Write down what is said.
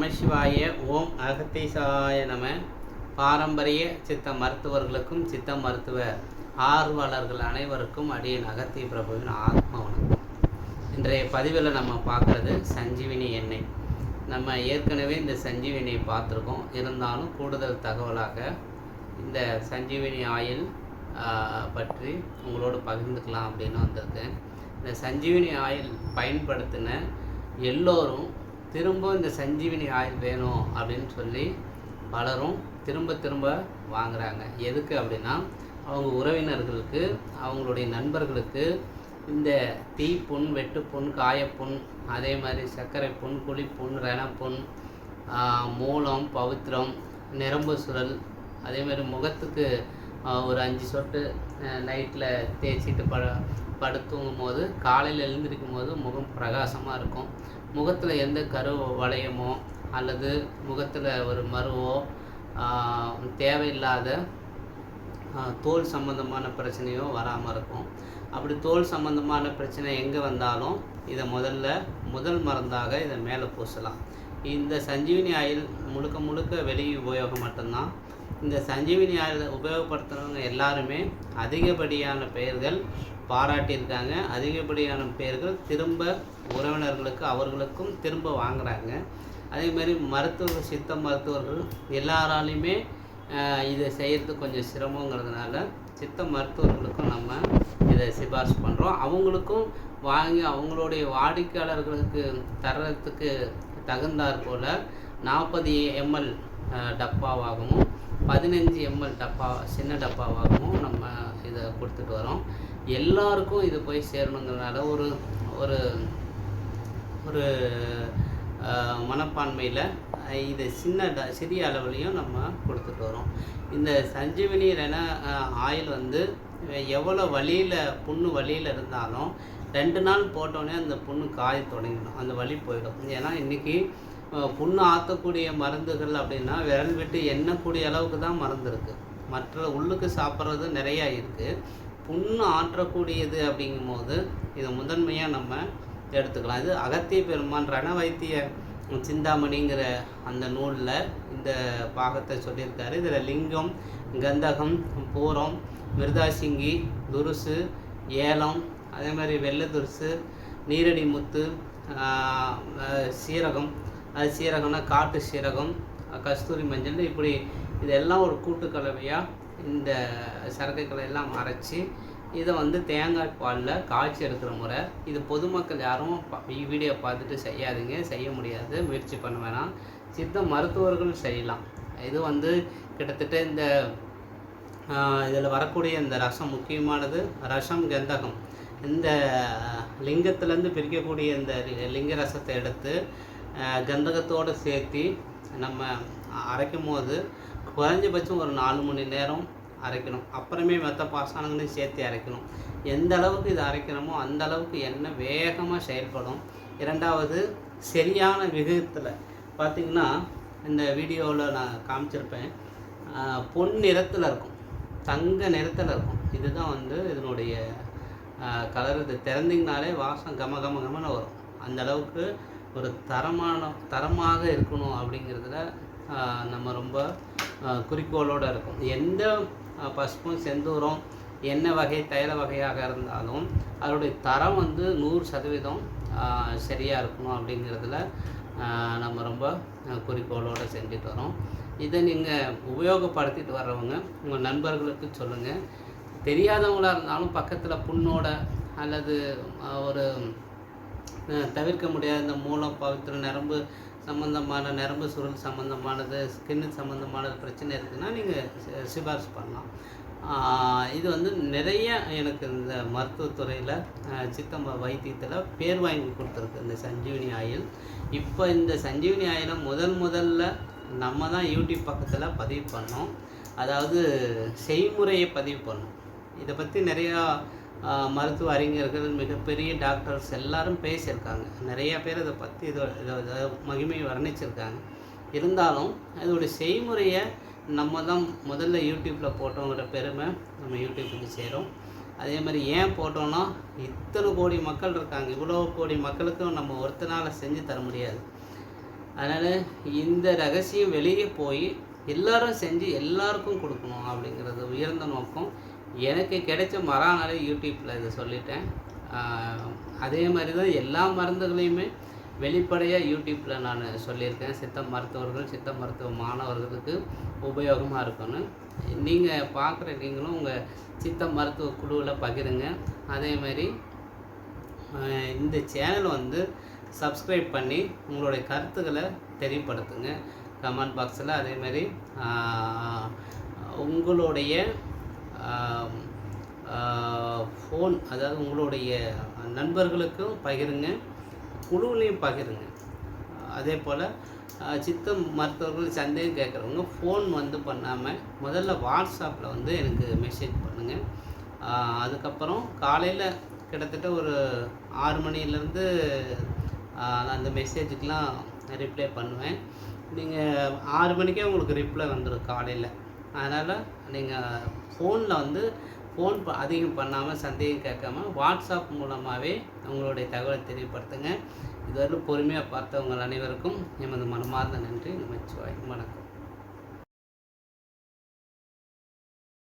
நமசிவாய ஓம் அகத்தீசாய நம. பாரம்பரிய சித்த மருத்துவர்களுக்கும் சித்த மருத்துவ ஆர்வலர்கள் அனைவருக்கும் அடியின் அகத்திய பிரபுவின் ஆத்ம வணக்கம். இன்றைய பதிவில் நம்ம பார்க்குறது சஞ்சீவினி எண்ணெய் நம்ம ஏற்கனவே இந்த சஞ்சீவினியை பார்த்துருக்கோம். இருந்தாலும் கூடுதல் தகவலாக இந்த சஞ்சீவினி ஆயில் பற்றி உங்களோடு பகிர்ந்துக்கலாம் அப்படின்னு வந்திருக்கேன். இந்த சஞ்சீவினி ஆயில் பயன்படுத்தின எல்லோரும் திரும்ப இந்த சஞ்சீவினி ஆயில் வேணும் அப்படின்னு சொல்லி பலரும் திரும்ப திரும்ப வாங்குறாங்க. எதுக்கு அப்படின்னா அவங்க உறவினர்களுக்கு அவங்களுடைய நண்பர்களுக்கு இந்த தீப்புண் வெட்டுப்புண் காயப்புண் அதே மாதிரி சர்க்கரை புண் குழிப்புண் ரணப்புண் மூலம் பவித்திரம் நிரம்பு சுரல் அதே மாதிரி முகத்துக்கு ஒரு அஞ்சு சொட்டு நைட்டில் தேய்ச்சிட்டு ப படுத்துங்கும் போது காலையில் எழுந்திருக்கும் போது முகம் பிரகாசமாக இருக்கும். முகத்தில் எந்த கரு வளையமோ அல்லது முகத்தில் ஒரு மருவோ ஆஹ், தேவையில்லாத தோல் சம்பந்தமான பிரச்சனையோ வராமல் இருக்கும். அப்படி தோல் சம்பந்தமான பிரச்சனை எங்கே வந்தாலும் இதை முதல்ல முதல் மருந்தாக இதை மேலே பூசலாம். இந்த சஞ்சீவினி ஆயில் முழுக்க முழுக்க வெளி உபயோகம் மட்டும்தான். இந்த சஞ்சீவினி ஆயில் உபயோகப்படுத்துகிறவங்க எல்லாருமே அதிகப்படியான பெயர்கள் பாராட்டியிருக்காங்க. அதிகப்படியான பெயர்கள் திரும்ப உறவினர்களுக்கு அவர்களுக்கும் திரும்ப வாங்குறாங்க. அதேமாதிரி மருத்துவ சித்த மருத்துவர்கள் எல்லாராலையுமே இதை செய்கிறது கொஞ்சம் சிரமங்கிறதுனால சித்த மருத்துவர்களுக்கும் நம்ம இதை சிபாரிசு பண்ணுறோம் அவங்களுக்கும் வாங்கி அவங்களுடைய வாடிக்கையாளர்களுக்கு தர்றதுக்கு தகுந்தாற் போல் நாற்பது எம்எல் டப்பாவாகவும் பதினஞ்சு எம்எல் டப்பா சின்ன டப்பாவாகவும் நம்ம இதை கொடுத்துட்டு வரோம். எல்லாருக்கும் இது போய் சேரணுங்கிறதுனால ஒரு ஒரு ஒரு மனப்பான்மையில் இது சின்ன ட சிறிய அளவுலேயும் நம்ம கொடுத்துட்டு வரோம். இந்த சஞ்சீவினி ரென ஆயில் வந்து எவ்வளோ வழியில் புண்ணு வழியில் இருந்தாலும் ரெண்டு நாள் போட்டோன்னே அந்த புண்ணு காய தொடங்கிடும். அந்த வலி போயிடும். ஏன்னா இன்றைக்கி புண்ணு ஆற்றக்கூடிய மருந்துகள் அப்படின்னா விரல் விட்டு எண்ணக்கூடிய அளவுக்கு தான் மருந்து இருக்குது மற்ற உள்ளுக்கு சாப்பிட்றது நிறையா இருக்குது புண்ணு ஆற்றக்கூடியது அப்படிங்கும்போது இதை முதன்மையாக நம்ம எடுத்துக்கலாம். இது அகத்திய பெருமான் ரண வைத்திய சிந்தாமணிங்கிற அந்த நூலில் இந்த பாகத்தை சொல்லியிருக்காரு. இதில் லிங்கம் கந்தகம் பூரம் மிருதாசிங்கி துருசு ஏலம் அதே மாதிரி வெள்ளை துருசு நீரடி முத்து சீரகம் அது சீரகம்னா காட்டு சீரகம் கஸ்தூரி மஞ்சள் இப்படி இதெல்லாம் ஒரு கூட்டு கலவையாக இந்த சரக்குகளை எல்லாம் அரைச்சி இதை வந்து தேங்காய் பாலில் காய்ச்சி எடுக்கிற முறை. இது பொதுமக்கள் யாரும் வீடியோ பார்த்துட்டு செய்யாதீங்க செய்ய முடியாது முயற்சி பண்ண வேணாம். சித்த மருத்துவர்கள் செய்யலாம். இது வந்து கிட்டத்தட்ட இந்த இதில் வரக்கூடிய இந்த ரசம் முக்கியமானது ரசம் கந்தகம். இந்த லிங்கத்திலேருந்து பிரிக்கக்கூடிய இந்த லி- லிங்க ரசத்தை எடுத்து கந்தகத்தோடு சேர்த்து நம்ம அரைக்கும் போது குறைஞ்சபட்சம் ஒரு நாலு மணி நேரம் அரைக்கணும். அப்புறமே மெத்த பாசானங்களையும் சேர்த்து அரைக்கணும். எந்த அளவுக்கு இது அரைக்கணுமோ அந்த அளவுக்கு எண்ணெய் வேகமாக செயல்படும். இரண்டாவது சரியான விகிதத்தில் பார்த்திங்கன்னா இந்த வீடியோவில் நான் காமிச்சிருப்பேன். பொன் நிறத்தில் இருக்கும். தங்க நிறத்தில் இருக்கும். இதுதான் வந்து இதனுடைய கலர். இது திறந்திங்கனாலே வாசம் கம கம கமன்னு வரும். அந்த அளவுக்கு ஒரு தரமான தரமாக இருக்கணும் அப்படிங்கிறதுல நம்ம ரொம்ப குறிக்கோளோடு குறிக்கோளோட இருக்கும். எந்த பசுப்பும் செந்தூரம் என்ன வகை தைல வகையாக இருந்தாலும் அதனுடைய தரம் வந்து நூறு சதவீதம் சரியாக இருக்கணும் அப்படிங்கிறதுல நம்ம ரொம்ப குறிக்கோளோடு செஞ்சுட்டு வரோம். இதை நீங்கள் உபயோகப்படுத்திட்டு வர்றவங்க உங்கள் நண்பர்களுக்கு சொல்லுங்கள் தெரியாதவங்களாக இருந்தாலும் பக்கத்தில் புண்ணோட அல்லது ஒரு தவிர்க்க முடியாத இந்த மூலம் பவித்திர நரம்பு சம்மந்தமான நரம்பு சுருள் சம்மந்தமானது ஸ்கின்னு சம்மந்தமானது பிரச்சனை இருக்குதுன்னா நீங்கள் சிபாரிசு பண்ணலாம். இது வந்து நிறைய எனக்கு இந்த மருத்துவத்துறையில் சித்தம்ப வைத்தியத்தில் பேர் வாங்கி கொடுத்துருக்கு இந்த சஞ்சீவினி ஆயில். இப்போ இந்த சஞ்சீவினி ஆயிலை முதல் முதல்ல நம்ம தான் யூடியூப் பக்கத்தில் பதிவு பண்ணோம். அதாவது செய்முறையை பதிவு பண்ணோம். இதை பற்றி நிறையா மருத்துவ அறிஞர்கள் மிகப்பெரிய டாக்டர்ஸ் எல்லாரும் பேசியிருக்காங்க. நிறையா பேர் இதை பற்றி இதோ இதோ இதை மகிமையை வர்ணிச்சிருக்காங்க. இருந்தாலும் அதோடைய செய்முறையை நம்ம தான் முதல்ல யூடியூப்பில் போட்டோங்கிற பெருமை நம்ம யூடியூப்புக்கு சேரும். அதே மாதிரி ஏன் போட்டோன்னா இத்தனை கோடி மக்கள் இருக்காங்க. இவ்வளோ கோடி மக்களுக்கும் நம்ம ஒருத்தனால செஞ்சு தர முடியாது. அதனால் இந்த ரகசியம் வெளியே போய் எல்லாரும் செஞ்சு எல்லாருக்கும் கொடுக்கணும் அப்படிங்கிறது உயர்ந்த நோக்கம். எனக்கு கிடைச்ச மறாநாளே யூடியூப்பில் இதை சொல்லிட்டேன். அதே மாதிரி தான் எல்லா மருந்துகளையுமே வெளிப்படையாக யூடியூப்பில் நான் சொல்லியிருக்கேன். சித்த மருத்துவர்கள் சித்த மருத்துவ மாணவர்களுக்கு உபயோகமாக இருக்கும்னு. நீங்கள் பார்க்குற நீங்களும் உங்கள் சித்த மருத்துவ குழுவில் பகிருங்க. அதே மாதிரி இந்த சேனல் வந்து சப்ஸ்கிரைப் பண்ணி உங்களுடைய கருத்துக்களை தெரியப்படுத்துங்க. கமெண்ட் பாக்ஸில் அதேமாதிரி உங்களுடைய ஃபோன் அதாவது உங்களுடைய நண்பர்களுக்கும் பகிருங்க குழுவிலையும் பகிருங்க. அதே போல் சித்த மருத்துவர்கள் சந்தேகம் கேட்குறவங்க ஃபோன் வந்து பண்ணாமல் முதல்ல வாட்ஸ்அப்பில் வந்து எனக்கு மெசேஜ் பண்ணுங்கள் அதுக்கப்புறம் காலையில் கிட்டத்தட்ட ஒரு ஆறு மணிலேருந்து அந்த மெசேஜுக்கெலாம் ரிப்ளை பண்ணுவேன். நீங்கள் ஆறு மணிக்கே உங்களுக்கு ரிப்ளை வந்துடும் காலையில். அதனால் நீங்கள் ஃபோனில் வந்து ஃபோன் ப அதிகம் பண்ணாமல் சந்தேகம் கேட்காம வாட்ஸ்அப் மூலமாகவே உங்களுடைய தகவலை தெரியப்படுத்துங்க. இதுவரை பொறுமையாக பார்த்தவங்கள் அனைவருக்கும் எமது மனமார்ந்த நன்றி. நமச்சிவாய் வணக்கம்.